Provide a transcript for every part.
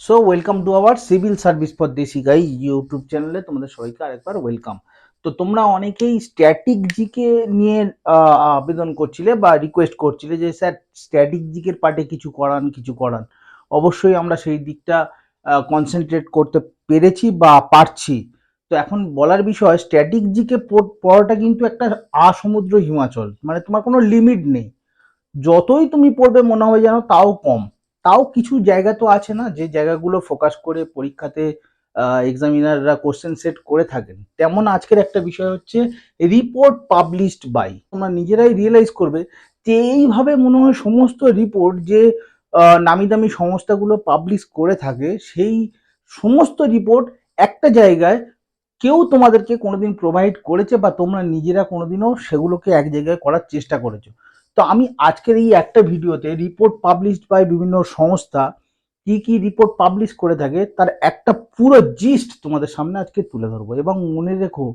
So welcome to our civil service for desi guy YouTube চ্যানেলে তোমাদের সবাইকে আরেকবার ওয়েলকাম তো তোমরা অনেকেই স্ট্যাটিক জিকে নিয়ে আবেদন করছিলে বা রিকোয়েস্ট করছিলে যে, স্যার স্ট্যাটিক জিকের পার্টে কিছু করান কিছু করান। অবশ্যই আমরা সেই দিকটা কনসেন্ট্রেট করতে পেরেছি বা পারছি। তো এখন বলার বিষয় স্ট্যাটিক জিকে পড়াটা কিন্তু একটা আসমুদ্র হিমাচল। মানে তোমার কোনো লিমিট নেই। যতই তুমি পড়বে মনে হয় যেন তাও কম। তাও কিছু জায়গা তো আছে না, যে জায়গাগুলো ফোকাস করে পরীক্ষাতে এক্সামিনাররা কোশ্চেন সেট করে থাকেন। তেমন আজকের একটা বিষয় হচ্ছে রিপোর্ট পাবলিশড বাই তোমরা নিজেরাই রিয়েলাইজ করবে যে এইভাবে মনে হয় সমস্ত রিপোর্ট যে নামি দামি সংস্থাগুলো পাবলিশ করে থাকে, সেই সমস্ত রিপোর্ট একটা জায়গায় কেউ তোমাদেরকে কোনোদিন প্রোভাইড করেছে বা তোমরা নিজেরা কোনোদিনও সেগুলোকে এক জায়গায় করার চেষ্টা করেছ। তো আমি আজকের এই একটা ভিডিওতে রিপোর্ট পাবলিশড বাই বিভিন্ন সংস্থা কি কি রিপোর্ট পাবলিশ করে থাকে, তার একটা পুরো জিস্ট তোমাদের সামনে আজকে তুলে ধরবো। এবং মনে রেখো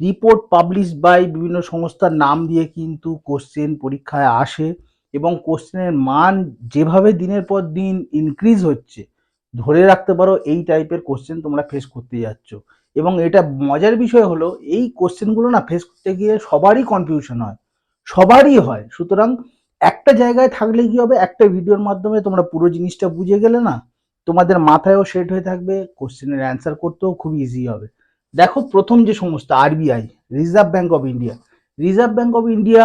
রিপোর্ট পাবলিশ বাই বিভিন্ন সংস্থার নাম দিয়ে কিন্তু কোশ্চেন পরীক্ষায় আসে এবং কোশ্চেনের মান যেভাবে দিনের পর দিন ইনক্রিজ হচ্ছে, ধরে রাখতে পারো এই টাইপের কোশ্চেন তোমরা ফেস করতে যাচ্ছ। এবং এটা মজার বিষয় হলো, এই কোশ্চেনগুলো না ফেস করতে গিয়ে সবারই কনফিউশন হয়। সবারই হয়। সুতরাং একটা জায়গায় থাকলে কি হবে? একটা ভিডিওর মাধ্যমে তোমরা পুরো জিনিসটা বুঝে গেলে না, তোমাদের মাথায়ও সেট হয়ে থাকবে কোশ্চেনের অ্যান্সার করতেও খুব ইজি হবে। দেখো, প্রথম যে সংস্থা RBI reserve bank of India reserve bank of India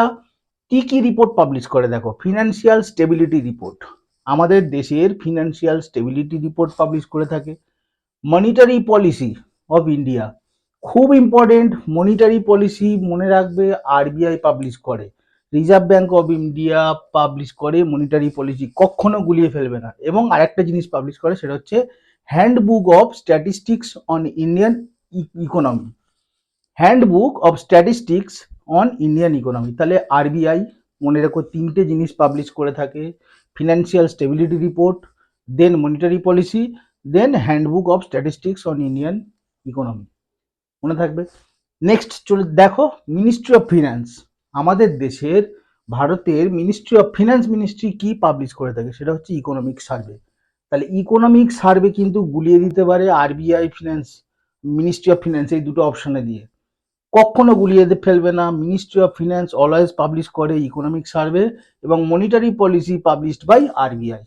কি কি রিপোর্ট পাবলিশ করে দেখো? ফিনান্সিয়াল স্টেবিলিটি রিপোর্ট আমাদের দেশের ফিনান্সিয়াল স্টেবিলিটি রিপোর্ট পাবলিশ করে থাকে। মনিটারি পলিসি অফ ইন্ডিয়া খুব ইম্পর্টেন্ট মনিটারি পলিসি মনে রাখবে আরবিআই পাবলিশ করে। Reserve Bank of India publish করে মনিটারি পলিসি কখনো গুলিয়ে ফেলবে না। এবং আরেকটা জিনিস পাবলিশ করে সেটা হচ্ছে handbook of statistics on Indian economy handbook of statistics on Indian economy তাহলে আরবিআই মনে রেখো তিনটে জিনিস পাবলিশ করে থাকে। Financial stability report then monetary policy then handbook of statistics on Indian economy মনে থাকবে। নেক্সট চলে, দেখো মিনিস্ট্রি অফ ফিনান্স আমাদের দেশের, ভারতের মিনিস্ট্রি অফ ফিনান্স মিনিস্ট্রি কি পাবলিশ করে থাকে? সেটা হচ্ছে ইকোনমিক সার্ভে তাহলে ইকোনমিক সার্ভে কিন্তু গুলিয়ে দিতে পারে RBI finance ministry of finance এই দুটো অপশনে দিয়ে। কখনো গুলিয়ে ফেলবে না। Ministry of finance always publish করে ইকোনমিক সার্ভে এবং monetary policy published by RBI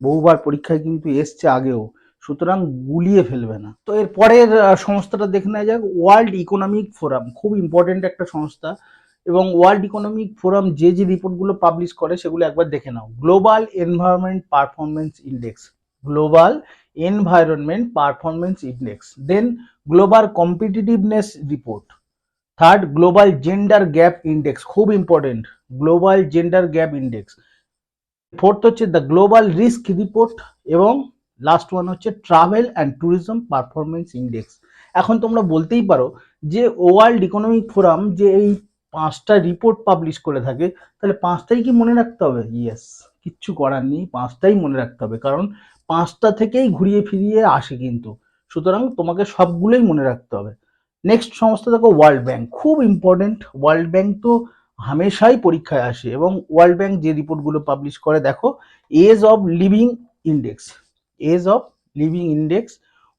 বহুবার পরীক্ষায় কিন্তু এসছে আগেও। সুতরাং গুলিয়ে ফেলবে না। তো এর পরের সংস্থাটা দেখে নেওয়া যাক ওয়ার্ল্ড ইকোনমিক ফোরাম খুব ইম্পর্টেন্ট একটা সংস্থা। এবং ওয়ার্ল্ড ইকোনমিক ফোরাম যে যে রিপোর্টগুলো পাবলিশ করে, সেগুলো একবার দেখে নাও। Global environment performance index global environment performance index then global competitiveness report third global gender gap index খুব important global gender gap index fourth হচ্ছে দ্য গ্লোবাল রিস্ক রিপোর্ট এবং লাস্ট ওয়ান হচ্ছে travel and tourism performance index এখন তোমরা বলতেই পারো যে world economic forum যে এই পাঁচটা রিপোর্ট পাবলিশ করে থাকে, তাহলে পাঁচটাই কি মনে রাখতে হবে? ইয়েস কিচ্ছু করার নেই, পাঁচটাই মনে রাখতে হবে। কারণ পাঁচটা থেকেই ঘুরিয়ে ফিরিয়ে আসে কিন্তু। সুতরাং তোমাকে সবগুলোই মনে রাখতে হবে। নেক্সট সংস্থা দেখো ওয়ার্ল্ড ব্যাংক খুব ইম্পর্টেন্ট ওয়ার্ল্ড ব্যাংক তো হামেশাই পরীক্ষায় আসে এবং ওয়ার্ল্ড ব্যাংক যে রিপোর্টগুলো পাবলিশ করে, দেখো ease of living index ease of living index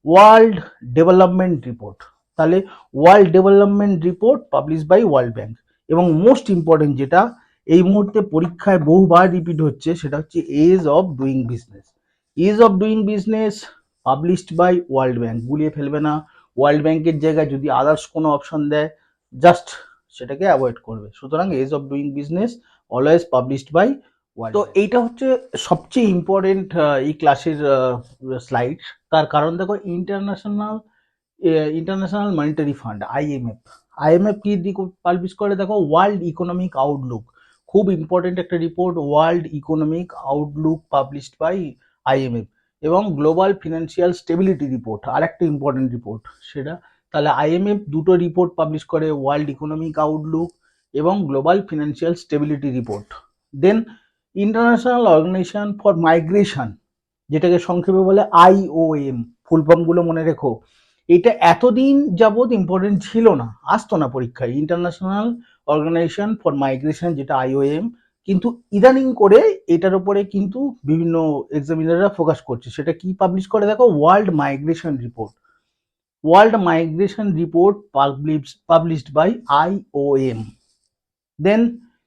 world development report তাহলে world development report publish by world bank এবং মোস্ট ইম্পর্টেন্ট যেটা, এই মুহূর্তে পরীক্ষায় বহুবার রিপিট হচ্ছে, সেটা হচ্ছে ease of doing business ease of doing business published by world bank গুলিয়ে ফেলবে না। ওয়ার্ল্ড ব্যাংকের জায়গায় যদি আদার্স কোনো অপশন দেয় জাস্ট সেটাকে অ্যাভয়েড করবে। সুতরাং ease of doing business always published by তো এইটা হচ্ছে সবচেয়ে ইম্পর্টেন্ট এই ক্লাসের স্লাইড তার কারণ দেখো international international monetary fund IMF IMF কি পাবলিশ করে? দেখো ওয়ার্ল্ড ইকোনমিক আউটলুক খুব ইম্পর্টেন্ট একটা report world economic outlook published by IMF এবং গ্লোবাল ফিনান্সিয়াল স্টেবিলিটি রিপোর্ট আর একটা ইম্পর্টেন্ট রিপোর্ট সেটা। তাহলে আইএমএফ দুটো রিপোর্ট পাবলিশ করে ওয়ার্ল্ড ইকোনমিক আউটলুক এবং global financial stability report then international organization for migration যেটাকে সংক্ষেপে বলে আইওএম ফুল ফর্মগুলো মনে রেখো। এটা এতদিন যাবৎ ইম্পর্টেন্ট ছিল না, আসতো না পরীক্ষায়। ইন্টারন্যাশনাল অর্গানাইজেশন ফর মাইগ্রেশন যেটা আইওএম কিন্তু ইদানিং করে এটার উপরে কিন্তু বিভিন্ন এক্সামিনাররা ফোকাস করছে। সেটা কি পাবলিশ করে দেখো? World migration report world migration report publish published by IOM then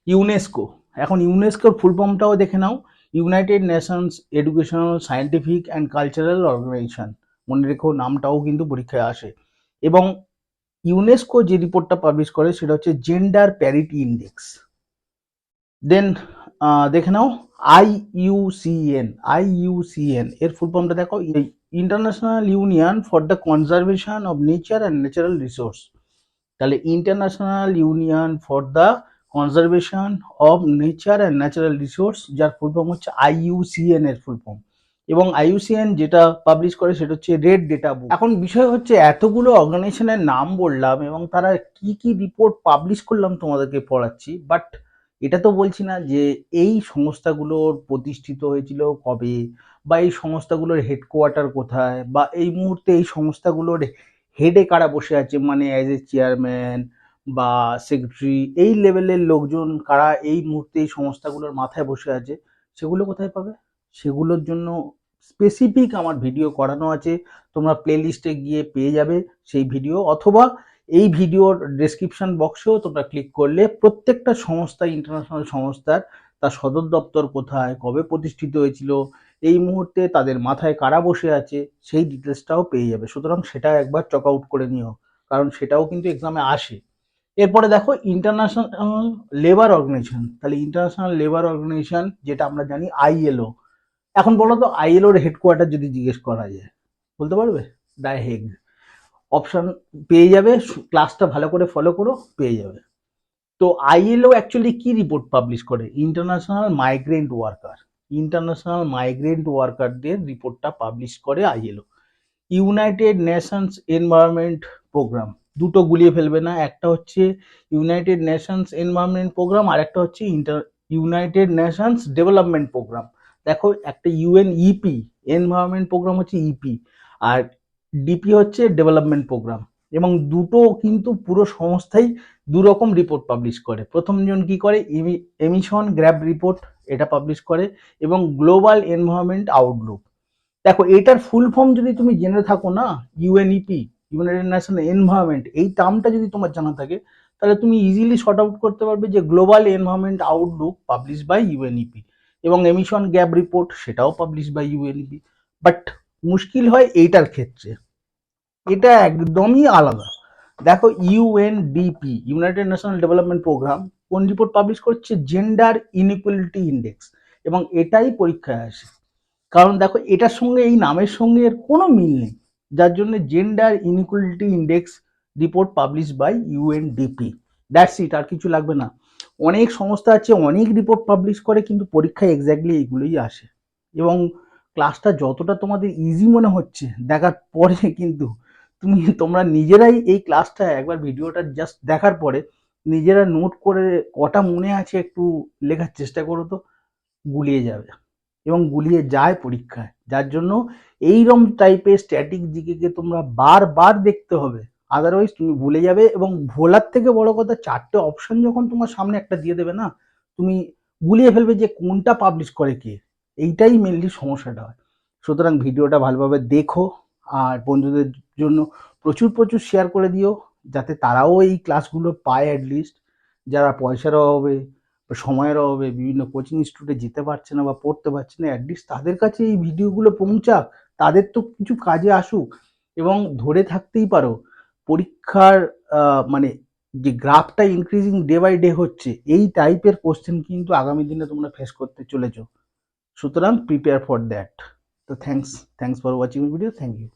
UNESCO এখন ইউনেস্কোর ফুল ফর্মটাও দেখে নাও। United Nations educational scientific and cultural organization মনে রেখো নামটাও কিন্তু পরীক্ষায় আসে। এবং ইউনেস্কো যে রিপোর্টটা পাবলিশ করে সেটা হচ্ছে জেন্ডার প্যারিটি ইন্ডেক্স দেন দেখে নাও আই ইউসিএন আই ইউসিএন এর ফুল ফর্মটা দেখো International Union for the Conservation of Nature and Natural Resource তাহলে International Union for the Conservation of Nature and Natural Resource যার ফুল ফর্ম হচ্ছে আইইউসিএন এর ফুল ফর্ম এবং IUCN যেটা পাবলিশ করে সেটা হচ্ছে রেড ডেটা বুক এখন বিষয় হচ্ছে এতগুলো অর্গানাইজেশনের নাম বললাম এবং তারা কি কি রিপোর্ট পাবলিশ করলাম তোমাদেরকে পড়াচ্ছি বাট এটা তো বলছি না যে এই সংস্থাগুলোর প্রতিষ্ঠিত হয়েছিল কবে, বা এই সংস্থাগুলোর হেডকোয়ার্টার কোথায়, বা এই মুহূর্তে এই সংস্থাগুলোর হেডে কারা বসে আছে মানে অ্যাজ এ চেয়ারম্যান বা সেক্রেটারি এই লেভেলের লোকজন কারা এই মুহূর্তে এই সংস্থাগুলোর মাথায় বসে আছে, সেগুলো কোথায় পাবে? সেগুলোর জন্য স্পেসিফিক আমার ভিডিও করানো আছে, তোমরা প্লেলিস্টে গিয়ে পেয়ে যাবে সেই ভিডিও অথবা এই ভিডিওর ডেসক্রিপশন বক্সেও তোমরা ক্লিক করলে প্রত্যেকটা সংস্থা ইন্টারন্যাশনাল সংস্থার তার সদর দপ্তর কোথায়, কবে প্রতিষ্ঠিত হয়েছিল, এই মুহূর্তে তাদের মাথায় কারা বসে আছে, সেই ডিটেলসটাও পেয়ে যাবে। সুতরাং সেটা একবার চক আউট করে নিও, কারণ সেটাও কিন্তু এক্সামে আসে। এরপরে দেখো ইন্টারন্যাশনাল লেবার অর্গানাইজেশন তাহলে ইন্টারন্যাশনাল লেবার অর্গানাইজেশন যেটা আমরা জানি আইএলও এখন বলো তো আইএলওর হেডকোয়ার্টার যদি জিজ্ঞেস করা যায়, বলতে পারবে? ডাই হেগ অপশন পেয়ে যাবে ক্লাসটা ভালো করে ফলো করো, পেয়ে যাবে। তো আইএলও অ্যাকচুয়ালি কি রিপোর্ট পাবলিশ করে? International migrant worker international migrant ওয়ার্কারদের রিপোর্টটা পাবলিশ করে ILO United Nations environment programme দুটো গুলিয়ে ফেলবে না, একটা হচ্ছে ইউনাইটেড নেশনস এনভায়রনমেন্ট প্রোগ্রাম আর একটা হচ্ছে inter United Nations development programme দেখো, একটা ইউএন ইপি এনভায়রনমেন্ট প্রোগ্রাম হচ্ছে ইপি আর ডিপি হচ্ছে ডেভেলপমেন্ট প্রোগ্রাম এবং দুটো কিন্তু পুরো সংস্থাই দু রকম রিপোর্ট পাবলিশ করে প্রথমজন কি করে? এমিশন গ্র্যাব রিপোর্ট এটা পাবলিশ করে এবং গ্লোবাল এনভায়রনমেন্ট আউটলুক দেখো, এটার ফুল ফর্ম যদি তুমি জেনে থাকো না ইউএনইপি ইউনাইটেড ন্যাশনাল এনভায়রনমেন্ট, এই টার্মটা যদি তোমার জানা থাকে, তাহলে তুমি ইজিলি শর্ট আউট করতে পারবে যে global environment outlook publish by UNEP এবং এমিশন গ্যাপ রিপোর্ট সেটাও পাবলিশ বাই ইউএনইপি বাট মুশকিল হয় এইটার ক্ষেত্রে। এটা একদমই আলাদা। দেখো UNDP United national development programme কোন রিপোর্ট পাবলিশ করছে? জেন্ডার ইনইকুয়ালিটি ইন্ডেক্স এবং এটাই পরীক্ষায় আসে। কারণ দেখো এটার সঙ্গে, এই নামের সঙ্গে এর কোনো মিল নেই। যার জন্য gender inequality index report publish by UNDP that's it আর কিছু লাগবে না। অনেক সংস্থা আছে, অনেক রিপোর্ট পাবলিশ করে, কিন্তু পরীক্ষায় এক্স্যাক্টলি এইগুলোই আসে। এবং ক্লাসটা যতটা তোমাদের ইজি মনে হচ্ছে, দেখার পরে কিন্তু তুমি, তোমরা নিজেরাই এই ক্লাসটা একবার ভিডিওটা জাস্ট দেখার পরে নিজেরা নোট করে কটা মনে আছে একটু লেখার চেষ্টা করো তো, গুলিয়ে যাবে। এবং গুলিয়ে যায় পরীক্ষায়। যার জন্য এইরকম টাইপের স্ট্যাটিক জিকেকে তোমরা বারবার দেখতে হবে। আদারওয়াইজ তুমি ভুলে যাবে এবং ভোলার থেকে বড় কথা, চারটে অপশন যখন তোমার সামনে একটা দিয়ে দেবে না, তুমি গুলিয়ে ফেলবে যে কোনটা পাবলিশ করে কে। এইটাই মেনলি সমস্যাটা হয়। সুতরাং ভিডিওটা ভালোভাবে দেখো আর বন্ধুদের জন্য প্রচুর প্রচুর শেয়ার করে দিও, যাতে তারাও এই ক্লাসগুলো পায় অ্যাটলিস্ট যারা পয়সার অভাবে সময়ের অভাবে বিভিন্ন কোচিং ইনস্টিটিউটে যেতে পারছে না বা পড়তে পারছে না অ্যাটলিস্ট তাদের কাছে এই ভিডিওগুলো পৌঁছাক, তাদের তো কিছু কাজে আসুক। এবং ধরে থাকতেই পারো, পরীক্ষার মানে যে গ্রাফটা ইনক্রিজিং ডে বাই ডে হচ্ছে, এই টাইপের কোশ্চেন কিন্তু আগামী দিনে তোমরা ফেস করতে চলেছ। সুতরাং প্রিপেয়ার ফর দ্যাট তো thanks thanks for watching video thank you